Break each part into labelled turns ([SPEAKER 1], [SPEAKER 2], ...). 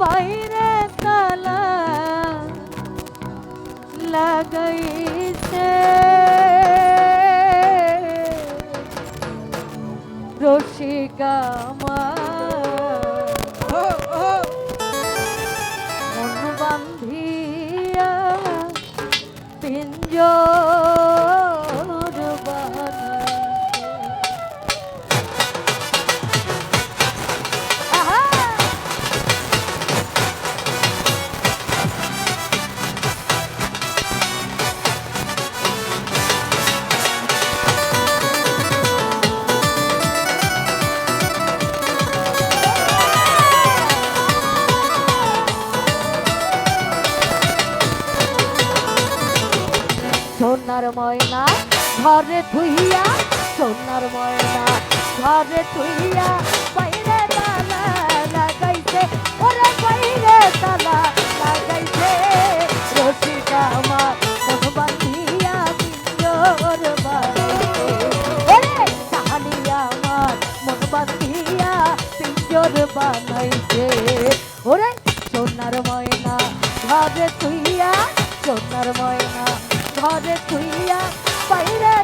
[SPEAKER 1] বাইরে তালা লাগাইছে রসিকা ঘরে ধুইয়া, সোনার ময়না ঘরে ধুইয়া, বাইরে তালা লাগাইছে, ওরে বাইরে তালা লাগাইছে। রসিকা আমার বানাইছে। ওরে সোনার ময়না ঘরে তুইয়া সোনার ময়না ঘরে ধুইয়া, বাইরে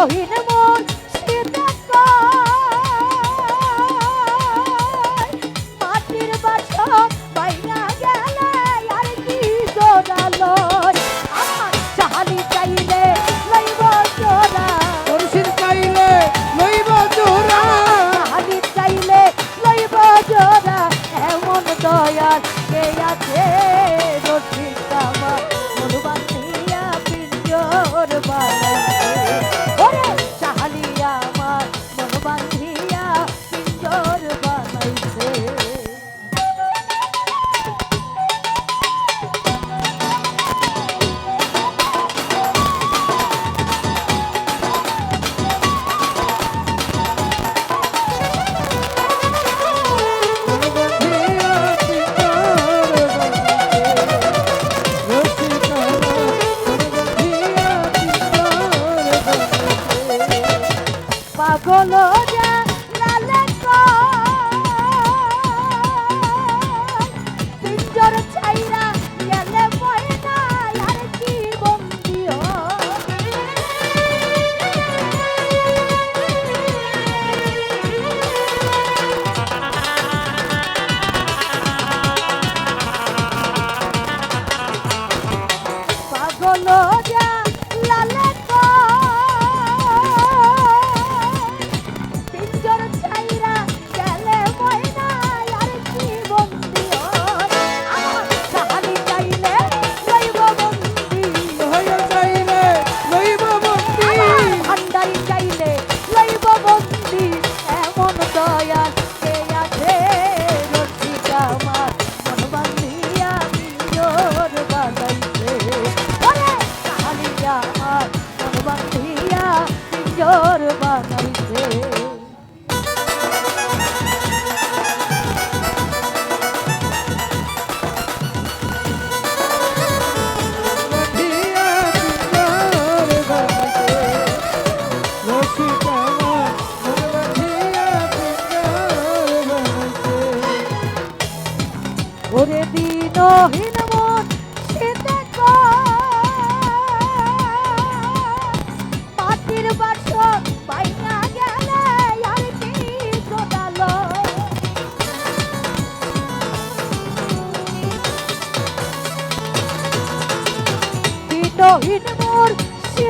[SPEAKER 1] Oh, he never. not ওরে দিনহীন মন, সে দেখো। পাখির বাস পাইনা গেলে আর কি জোটালো দিনহীন মোর সে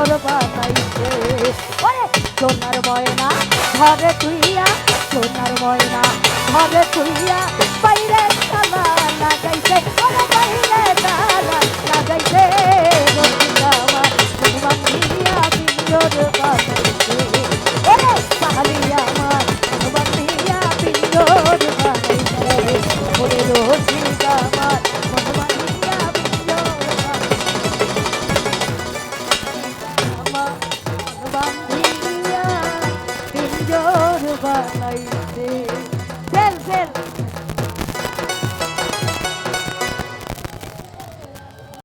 [SPEAKER 1] সাগর বাতাইছে ওরে সোনার ময়না ঘরে তুইয়া সোনার ময়না ঘরে তুইয়া